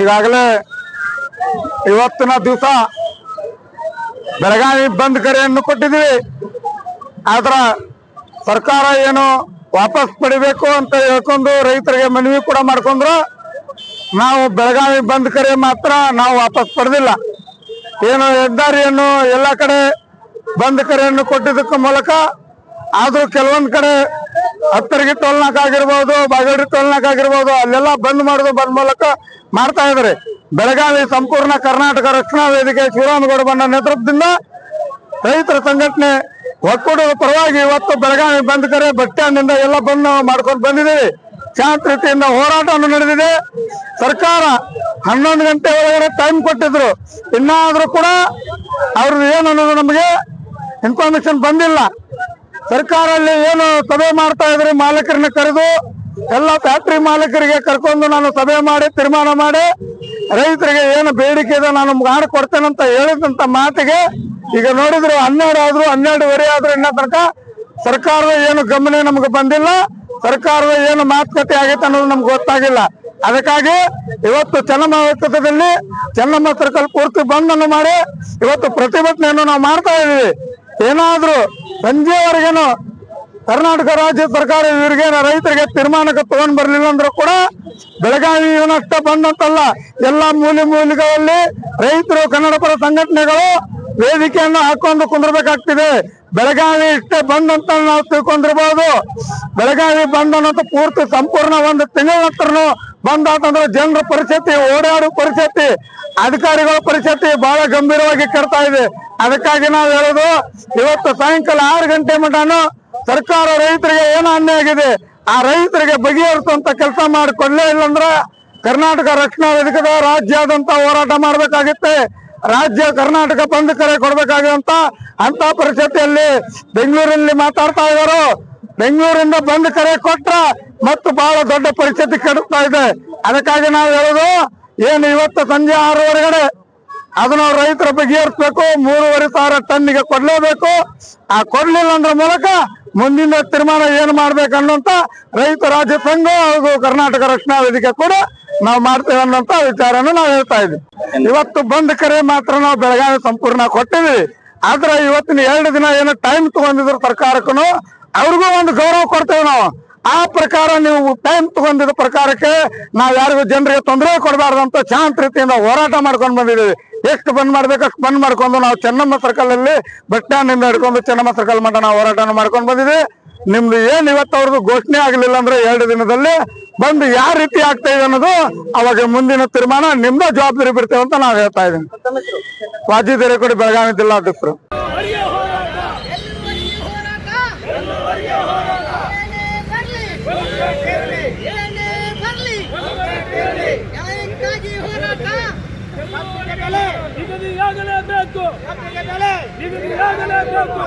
ಈಗಾಗಲೇ ಇವತ್ತಿನ ದಿವಸ ಬೆಳಗಾವಿ ಬಂದ್ ಕರೆಯನ್ನು ಕೊಟ್ಟಿದ್ವಿ ಆದ್ರ ಸರ್ಕಾರ ಏನು ವಾಪಸ್ ಪಡಿಬೇಕು ಅಂತ ಹೇಳ್ಕೊಂಡು ರೈತರಿಗೆ ಮನವಿ ಕೂಡ ಮಾಡ್ಕೊಂಡ್ರು. ನಾವು ಬೆಳಗಾವಿ ಬಂದ್ ಕರೆ ಮಾತ್ರ ನಾವು ವಾಪಸ್ ಪಡೆದಿಲ್ಲ ಏನು ಹೆದ್ದಾರಿಯನ್ನು ಎಲ್ಲ ಕಡೆ ಬಂದ್ ಕರೆಯನ್ನು ಕೊಟ್ಟಿದ್ದಕ್ಕ ಮೂಲಕ ಆದ್ರೂ ಕೆಲವೊಂದ್ ಕಡೆ ಹತ್ತರಿಗೆ ಟೋಲ್ನಾಕ್ ಆಗಿರ್ಬೋದು ಬಾಗೇಡಿ ಟೋಲ್ನಾಕ್ ಆಗಿರ್ಬೋದು, ಅಲ್ಲೆಲ್ಲ ಬಂದ್ ಮಾಡೋದು ಬಂದ್ ಮೂಲಕ ಮಾಡ್ತಾ ಇದಾರೆ. ಬೆಳಗಾವಿ ಸಂಪೂರ್ಣ ಕರ್ನಾಟಕ ರಕ್ಷಣಾ ವೇದಿಕೆ ಶಿವರಾಮಗೌಡ ಬಣ್ಣ ನೇತೃತ್ವದಿಂದ ರೈತರ ಸಂಘಟನೆ ಒಕ್ಕೂಟದ ಪರವಾಗಿ ಇವತ್ತು ಬೆಳಗಾವಿ ಬಂದ್ ಕರೆ ಬಸ್ ಎಲ್ಲ ಬಂದ್ ಮಾಡ್ಕೊಂಡು ಬಂದಿದ್ದೀವಿ. ಶಾಂತ ರೀತಿಯಿಂದ ಹೋರಾಟವನ್ನು ನಡೆದಿದೆ. ಸರ್ಕಾರ ಹನ್ನೊಂದು ಗಂಟೆ ಒಳಗಡೆ ಟೈಮ್ ಕೊಟ್ಟಿದ್ರು. ಇನ್ನಾದ್ರೂ ಕೂಡ ಅವ್ರದ್ದು ಏನು ಅನ್ನೋದು ನಮಗೆ ಇನ್ಫಾರ್ಮೇಶನ್ ಬಂದಿಲ್ಲ. ಸರ್ಕಾರ ಅಲ್ಲಿ ಏನು ಸಭೆ ಮಾಡ್ತಾ ಇದ್ರೆ ಮಾಲೀಕರನ್ನ ಕರೆದು ಎಲ್ಲ ಫ್ಯಾಕ್ಟ್ರಿ ಮಾಲೀಕರಿಗೆ ಕರ್ಕೊಂಡು ನಾನು ಸಭೆ ಮಾಡಿ, ತೀರ್ಮಾನ ಮಾಡಿ, ರೈತರಿಗೆ ಏನು ಬೇಡಿಕೆ ಇದೆ ನಾನು ಮಾಡಿಕೊಡ್ತೇನೆ ಅಂತ ಹೇಳಿದಂತ ಮಾತಿಗೆ ಈಗ ನೋಡಿದ್ರು ಹನ್ನೆರಡು ಆದ್ರು ಹನ್ನೆರಡುವರೆ ಆದ್ರೂ ಇನ್ನ ತನಕ ಸರ್ಕಾರದ ಏನು ಗಮನ ನಮ್ಗೆ ಬಂದಿಲ್ಲ. ಸರ್ಕಾರದ ಏನು ಮಾತುಕತೆ ಆಗೈತೆ ಅನ್ನೋದು ನಮ್ಗೆ ಗೊತ್ತಾಗಿಲ್ಲ. ಅದಕ್ಕಾಗಿ ಇವತ್ತು ಚೆನ್ನಮ್ಮ ವೃತ್ತದಲ್ಲಿ ಚೆನ್ನಮ್ಮ ಸರ್ಕಲ್ ಪೂರ್ತಿ ಬಂದನ್ನು ಮಾಡಿ ಇವತ್ತು ಪ್ರತಿಭಟನೆಯನ್ನು ನಾವು ಮಾಡ್ತಾ ಇದೀವಿ ಏನಾದ್ರೂ ಸಂಜೆವರೆಗೇನು ಕರ್ನಾಟಕ ರಾಜ್ಯ ಸರ್ಕಾರ ಇವರಿಗೆ ರೈತರಿಗೆ ತೀರ್ಮಾನಕ್ಕೆ ತಗೊಂಡ್ ಬರ್ಲಿಲ್ಲ ಅಂದ್ರೂ ಕೂಡ ಬೆಳಗಾವಿ ಇವನಷ್ಟ ಬಂದಂತಲ್ಲ ಎಲ್ಲಾ ಮೂಲೆ ಮೂಲಿಗಳಲ್ಲಿ ರೈತರು ಕನ್ನಡ ಪರ ಸಂಘಟನೆಗಳು ವೇದಿಕೆಯನ್ನು ಹಾಕೊಂಡು ಕುಂದಿರ್ಬೇಕಾಗ್ತಿದೆ. ಬೆಳಗಾವಿ ಇಷ್ಟೇ ಬಂದಂತ ನಾವು ತಿಳ್ಕೊಂಡಿರ್ಬೋದು. ಬೆಳಗಾವಿ ಬಂದ್ ಅನ್ನೋದು ಪೂರ್ತಿ ಸಂಪೂರ್ಣ ಒಂದು ತಿಂಗಳ ನಂತರನು ಬಂದಾತಂದ್ರೆ ಜನರ ಪರಿಸ್ಥಿತಿ, ಓಡಾಡೋ ಪರಿಸ್ಥಿತಿ, ಅಧಿಕಾರಿಗಳ ಪರಿಸ್ಥಿತಿ ಬಹಳ ಗಂಭೀರವಾಗಿ ಕೆಡ್ತಾ ಇದೆ. ಅದಕ್ಕಾಗಿ ನಾವು ಹೇಳೋದು, ಇವತ್ತು ಸಾಯಂಕಾಲ ಆರು ಗಂಟೆ ಮಟನು ಸರ್ಕಾರ ರೈತರಿಗೆ ಏನು ಅನ್ಯಾಯ ಆಗಿದೆ. ಆ ರೈತರಿಗೆ ಬಗೆಹರಿಸುವಂತ ಕೆಲಸ ಮಾಡಿಕೊಡ್ಲೇ ಇಲ್ಲಂದ್ರೆ ಕರ್ನಾಟಕ ರಕ್ಷಣಾ ವೇದಿಕೆದ ರಾಜ್ಯಾದ್ಯಂತ ಹೋರಾಟ ಮಾಡ್ಬೇಕಾಗುತ್ತೆ. ರಾಜ್ಯ ಕರ್ನಾಟಕ ಬಂದ್ ಕರೆ ಕೊಡ್ಬೇಕಾಗಿರುವಂತ ಅಂತ ಪರಿಸ್ಥಿತಿಯಲ್ಲಿ ಬೆಂಗಳೂರಲ್ಲಿ ಮಾತಾಡ್ತಾ ಇದ್ದಾರೆ. ಬೆಂಗಳೂರಿಂದ ಬಂದ್ ಕರೆ ಕೊಟ್ರ ಮತ್ತು ಬಹಳ ದೊಡ್ಡ ಪರಿಸ್ಥಿತಿ ಕೆಡುತ್ತಾ ಇದೆ. ಅದಕ್ಕಾಗಿ ನಾವು ಹೇಳೋದು ಏನು ಇವತ್ತು ಸಂಜೆ ಆರೂವರೆಗಡೆ ಅದನ್ನ ರೈತರ ಬಗೆಹರಿಸಬೇಕು ಮೂರುವರೆ ಸಾವಿರ ಟನ್ನಿಗೆ ಕೊಡ್ಲೇಬೇಕು. ಆ ಕೊಡ್ಲಿಲ್ಲ ಅಂದ್ರ ಮೂಲಕ ಮುಂದಿನ ತೀರ್ಮಾನ ಏನು ಮಾಡ್ಬೇಕನ್ನುವಂತ ರೈತ ರಾಜ್ಯ ಸಂಘ ಹಾಗೂ ಕರ್ನಾಟಕ ರಕ್ಷಣಾ ವೇದಿಕೆ ಕೂಡ ನಾವು ಮಾಡ್ತೇವೆ ಅನ್ನೋಂತ ವಿಚಾರನ ನಾವು ಹೇಳ್ತಾ ಇದ್ವಿ. ಇವತ್ತು ಬಂದ್ ಕರೆ ಮಾತ್ರ ನಾವು ಬೆಳಗಾವಿ ಸಂಪೂರ್ಣ ಕೊಟ್ಟಿದ್ವಿ. ಆದ್ರೆ ಇವತ್ತಿನ ಎರಡು ದಿನ ಏನೋ ಟೈಮ್ ತಗೊಂಡಿದ್ರು ಸರ್ಕಾರಕ್ಕೂ ಅವ್ರಿಗೂ ಒಂದು ಗೌರವ ಕೊಡ್ತೇವೆ ನಾವು. ಆ ಪ್ರಕಾರ ನೀವು ಟೈಮ್ ತಗೊಂಡಿದ್ದ ಪ್ರಕಾರಕ್ಕೆ ನಾವ್ ಯಾರಿಗೂ ಜನರಿಗೆ ತೊಂದರೆ ಕೊಡಬಾರ್ದು ಅಂತ ಶಾಂತ ರೀತಿಯಿಂದ ಹೋರಾಟ ಮಾಡ್ಕೊಂಡು ಬಂದಿದ್ದೀವಿ. ಎಷ್ಟು ಬಂದ್ ಮಾಡ್ಬೇಕು ಅಷ್ಟು ಬಂದ್ ಮಾಡ್ಕೊಂಡು ನಾವು ಚೆನ್ನಮ್ಮ ಸರ್ಕಲ್ ಅಲ್ಲಿ ಬಸ್ ಸ್ಟ್ಯಾಂಡ್ ಇಂದ ಹಿಡ್ಕೊಂಡು ಚೆನ್ನಮ್ಮ ಸರ್ಕಲ್ ಮಟ್ಟ ನಾವು ಹೋರಾಟನ ಮಾಡ್ಕೊಂಡು ಬಂದಿದ್ವಿ. ನಿಮ್ದು ಏನ್ ಇವತ್ತು ಅವ್ರದ್ದು ಘೋಷಣೆ ಆಗಲಿಲ್ಲ ಅಂದ್ರೆ ಎರಡು ದಿನದಲ್ಲಿ ಬಂದು ಯಾವ ರೀತಿ ಆಗ್ತಾ ಇದೆ ಅನ್ನೋದು ಅವಾಗ ಮುಂದಿನ ತೀರ್ಮಾನ ನಿಮ್ದ ಜವಾಬ್ದಾರಿ ಬಿಡ್ತೇವೆ ಅಂತ ನಾವು ಹೇಳ್ತಾ ಇದ್ದೀನಿ. ವಾಜಿ ಕೂಡ ಬೆಳಗಾವಿ ಜಿಲ್ಲಾ ಅಧ್ಯಕ್ಷರು. ಹೋರಾಟ. ನಿಗದಿಯಾಗಲೇಬೇಕು ನಿಮಗೆ ನಿಗದಿಯಾಗಲೇಬೇಕು